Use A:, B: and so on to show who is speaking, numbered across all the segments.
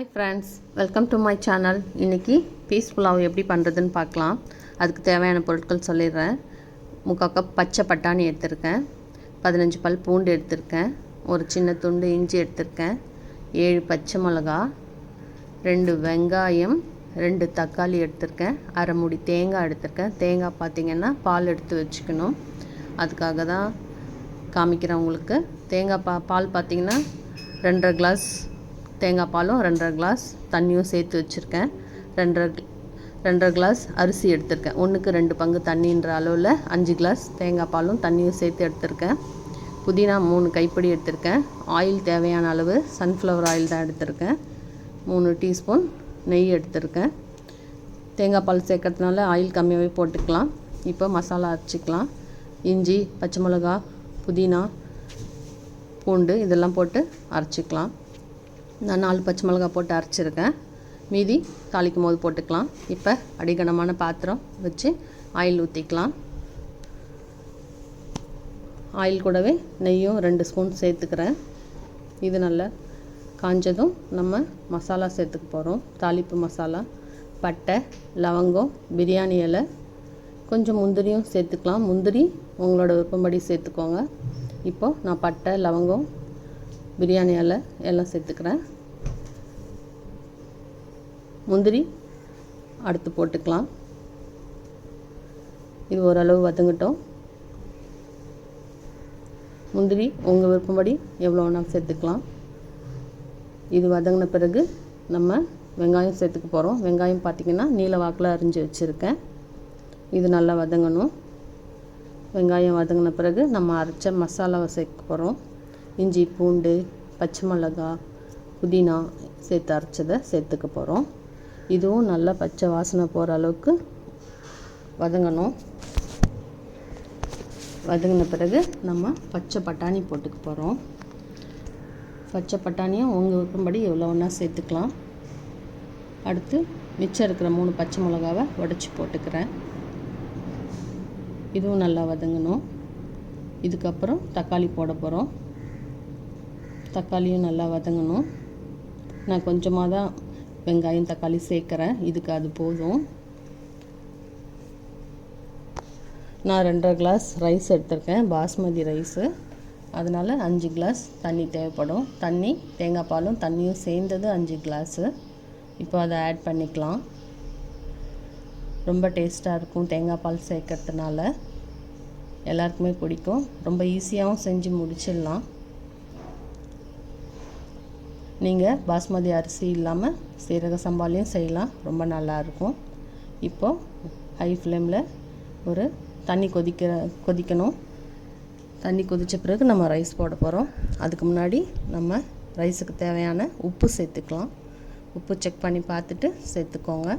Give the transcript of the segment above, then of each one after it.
A: Hi friends welcome to my channel இன்றைக்கி peas pulao எப்படி பண்ணுறதுன்னு பார்க்கலாம். அதுக்கு தேவையான பொருட்கள் சொல்லிடுறேன். முக்கால் கப் பச்சை பட்டாணி எடுத்திருக்கேன். பதினஞ்சு பல் பூண்டு எடுத்திருக்கேன். ஒரு சின்ன துண்டு இஞ்சி எடுத்திருக்கேன். ஏழு பச்சை மிளகா ரெண்டு வெங்காயம் ரெண்டு தக்காளி எடுத்திருக்கேன். அரை மூடி தேங்காய் எடுத்திருக்கேன். தேங்காய் பார்த்திங்கன்னா பால் எடுத்து வச்சுக்கணும். அதுக்காக தான் காமிக்கிறேன் உங்களுக்கு. தேங்காய் பா பால் பார்த்திங்கன்னா ரெண்டரை கிளாஸ் தேங்காய் பாலும் ரெண்டரை கிளாஸ் தண்ணியும் சேர்த்து வச்சுருக்கேன். ரெண்டரை ரெண்டரை கிளாஸ் அரிசி எடுத்திருக்கேன். ஒன்றுக்கு ரெண்டு பங்கு தண்ணின்ற அளவில் அஞ்சு கிளாஸ் தேங்காய் பாலும் தண்ணியும் சேர்த்து எடுத்திருக்கேன். புதினா மூணு கைப்பிடி எடுத்திருக்கேன். ஆயில் தேவையான அளவு சன்ஃப்ளவர் ஆயில் தான் எடுத்திருக்கேன். மூணு டீஸ்பூன் நெய் எடுத்திருக்கேன். தேங்காய் பால் சேர்க்கறதுனால ஆயில் கம்மியாகவே போட்டுக்கலாம். இப்போ மசாலா அரைச்சிக்கலாம். இஞ்சி பச்சை மிளகா புதினா பூண்டு இதெல்லாம் போட்டு அரைச்சிக்கலாம். நான் நாலு பச்சை மிளகா போட்டு அரைச்சிருக்கேன். மீதி தாளிக்கும் போது போட்டுக்கலாம். இப்போ அடிகனமான பாத்திரம் வச்சு ஆயில் ஊற்றிக்கலாம் ஆயில் கூடவே நெய்யும் ரெண்டு ஸ்பூன் சேர்த்துக்கிறேன். இது நல்லா காஞ்சதும் நம்ம மசாலா சேர்த்துக்க போகிறோம் தாளிப்பு மசாலா பட்டை லவங்கம் பிரியாணி இலை கொஞ்சம் முந்திரியும் சேர்த்துக்கலாம். முந்திரி உங்களோட விருப்பம்படி சேர்த்துக்கோங்க. இப்போது நான் பட்டை லவங்கம் பிரியாணி இலை எல்லாம் சேர்த்துக்கிறேன். முந்திரி அடுத்து போட்டுக்கலாம். இது ஓரளவு வதங்கட்டும். முந்திரி உங்கள் விருப்பப்படி எவ்வளோ வேணாலும் சேர்த்துக்கலாம். இது வதங்கின பிறகு நம்ம வெங்காயம் சேர்த்துக்க போகிறோம் வெங்காயம் பார்த்திங்கன்னா நீல வாக்கில் அரிஞ்சு வச்சுருக்கேன். இது நல்லா வதங்கணும். வெங்காயம் வதங்கின பிறகு நம்ம அரைச்ச மசாலாவை சேர்க்க போகிறோம் இஞ்சி பூண்டு பச்சை மிளகா புதினா சேர்த்து அரைச்சதை சேர்த்துக்க போகிறோம் இதுவும் நல்லா பச்சை வாசனை போகிற அளவுக்கு வதங்கணும். வதங்கின பிறகு நம்ம பச்சை பட்டாணி போட்டுக்க போகிறோம் பச்சை பட்டாணியும் உங்கள் விருப்பம்படி எவ்வளோ ஒன்றா சேர்த்துக்கலாம். அடுத்து மிச்சம் இருக்கிற மூணு பச்சை மிளகாவை உடச்சி போட்டுக்கிறேன். இதுவும் நல்லா வதங்கணும். இதுக்கப்புறம் தக்காளி போட போகிறோம் தக்காளியும் நல்லா வதங்கணும். நான் கொஞ்சமாக தான் வெங்காயம் தக்காளி சேர்க்குறேன். இதுக்கு அது போதும். நான் ரெண்டரை கிளாஸ் ரைஸ் எடுத்திருக்கேன். பாஸ்மதி ரைஸு அதனால் அஞ்சு கிளாஸ் தண்ணி தேவைப்படும். தண்ணி தேங்காய் பாலும் தண்ணியும் சேர்ந்தது அஞ்சு கிளாஸு இப்போ அதை ஆட் பண்ணிக்கலாம். ரொம்ப டேஸ்ட்டாக இருக்கும் தேங்காய் பால் சேர்க்கறதுனால. எல்லாருக்குமே பிடிக்கும். ரொம்ப ஈஸியாகவும் செஞ்சு முடிச்சிடலாம். நீங்கள் பாஸ்மதி அரிசி இல்லாமல் சீரக சம்பாலையும் செய்யலாம். ரொம்ப நல்லாயிருக்கும் இப்போது ஹை ஃப்ளேமில் ஒரு தண்ணி கொதிக்கிற கொதிக்கணும். தண்ணி கொதித்த பிறகு நம்ம ரைஸ் போட போகிறோம் அதுக்கு முன்னாடி நம்ம ரைஸுக்கு தேவையான உப்பு சேர்த்துக்கலாம். உப்பு செக் பண்ணி பார்த்துட்டு சேர்த்துக்கோங்க.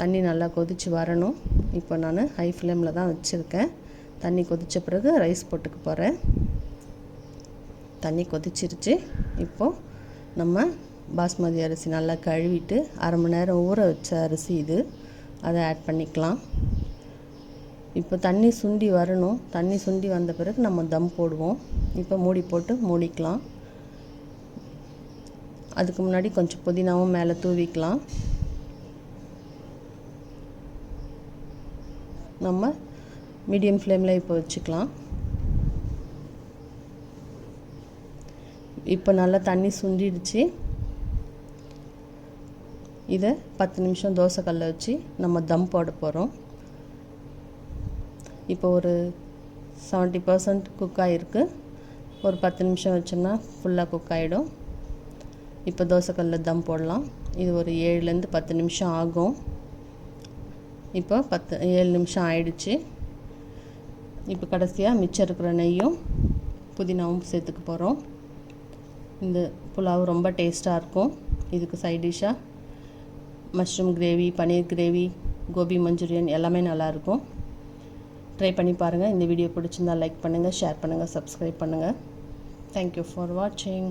A: தண்ணி நல்லா கொதித்து வரணும். இப்போ நான் ஹை ஃப்ளேமில் தான் வச்சுருக்கேன். தண்ணி கொதித்த பிறகு ரைஸ் போட்டுக்க போகிறேன் தண்ணி கொதிச்சிருச்சு. இப்போது நம்ம பாஸ்மதி அரிசி நல்லா கழுவிட்டு அரை மணி நேரம் ஊற வச்ச அரிசி இது. அதை ஆட் பண்ணிக்கலாம். இப்போ தண்ணி சுண்டி வரணும். தண்ணி சுண்டி வந்த பிறகு நம்ம தம் போடுவோம். இப்போ மூடி போட்டு மூடிக்கலாம். அதுக்கு முன்னாடி கொஞ்சம் புதினாவும் மேலே தூவிக்கலாம். நம்ம மீடியம் ஃப்ளேமில் இப்போ வச்சுக்கலாம். இப்போ நல்லா தண்ணி சுண்டிடுச்சு. இதை பத்து நிமிஷம் தோசைக்கல்ல வச்சு நம்ம தம் போட போகிறோம் இப்போ ஒரு செவன்ட்டி பர்சன்ட் குக் ஆகிருக்கு ஒரு பத்து நிமிஷம் வச்சோம்னா ஃபுல்லாக குக் ஆகிடும் இப்போ தோசைக்கல்லில் தம் போடலாம். இது ஒரு ஏழுலேருந்து பத்து நிமிஷம் ஆகும். இப்போ பத்து ஏழு நிமிஷம் ஆயிடுச்சு. இப்போ கடைசியாக மிச்சம் இருக்கிற நெய்யும் புதினாவும் சேர்த்துக்க போகிறோம் இந்த புலாவ் ரொம்ப டேஸ்ட்டாக இருக்கும். இதுக்கு சைட் டிஷ்ஷாக mushroom gravy paneer gravy gobi manchurian எல்லாமே நல்லாயிருக்கும் ட்ரை பண்ணி பாருங்கள் இந்த வீடியோ பிடிச்சிருந்தால் லைக் பண்ணுங்கள் ஷேர் பண்ணுங்கள் சப்ஸ்கிரைப் பண்ணுங்கள் தேங்க்யூ ஃபார் வாட்சிங்